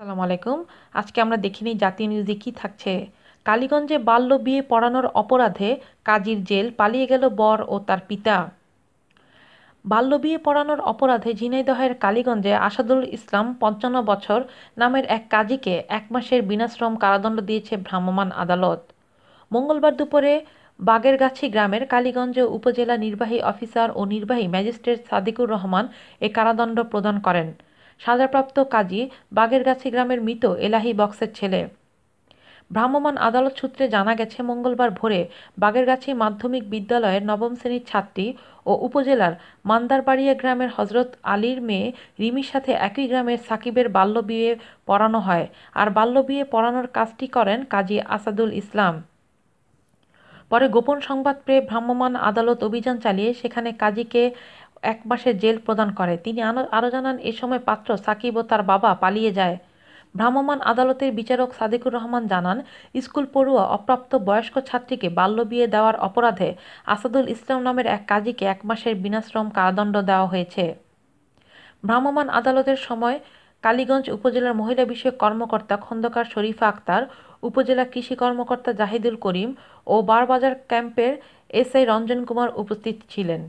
আসসালামু আলাইকুম। আজকে আমরা দেখিনি জাতীয় নিউজে কি থাকছে। কালীগঞ্জে বাল্য বিয়ে পড়ানোর অপরাধে কাজীর জেল, পালিয়ে গেল বর ও তার পিতা। বাল্য বিয়ে পড়ানোর অপরাধে ঝিনাইদহের কালীগঞ্জে আসাদুল ইসলাম পঞ্চান্ন বছর নামের এক কাজীকে এক মাসের বিনাশ্রম কারাদণ্ড দিয়েছে ভ্রাম্যমাণ আদালত। মঙ্গলবার দুপুরে বাগেরগাছি গ্রামের কালীগঞ্জ উপজেলা নির্বাহী অফিসার ও নির্বাহী ম্যাজিস্ট্রেট সাদিকুর রহমান এ কারাদণ্ড প্রদান করেন। সাজাপ্রাপ্ত কাজী বাগেরগাছি গ্রামের মৃত এলাহি বক্সের ছেলে। ভ্রাম্যমাণ আদালত সূত্রে জানা গেছে, মঙ্গলবার ভোরে বাগেরগাছি মাধ্যমিক বিদ্যালয়ের নবম শ্রেণির ছাত্রী ও উপজেলার মান্দারবাড়িয়া গ্রামের হজরত আলীর মেয়ে রিমির সাথে একই গ্রামের সাকিবের বাল্য বিয়ে পড়ানো হয় আর বাল্য বিয়ে পড়ানোর কাজটি করেন কাজী আসাদুল ইসলাম। পরে গোপন সংবাদ পেয়ে ভ্রাম্যমাণ আদালত অভিযান চালিয়ে সেখানে কাজীকে এক মাসের জেল প্রদান করে। তিনি আরও জানান, এ সময় পাত্র সাকিব ও তার বাবা পালিয়ে যায়। ভ্রাম্যমাণ আদালতের বিচারক সাদিকুর রহমান জানান, স্কুল পড়ুয়া অপ্রাপ্ত বয়স্ক ছাত্রীকে বাল্য বিয়ে দেওয়ার অপরাধে আসাদুল ইসলাম নামের এক কাজীকে এক মাসের বিনাশ্রম কারাদণ্ড দেওয়া হয়েছে। ভ্রাম্যমাণ আদালতের সময় কালীগঞ্জ উপজেলার মহিলা বিষয়ক কর্মকর্তা খন্দকার শরীফা আক্তার, উপজেলা কৃষি কর্মকর্তা জাহিদুল করিম ও বারবাজার ক্যাম্পের এসআই রঞ্জন কুমার উপস্থিত ছিলেন।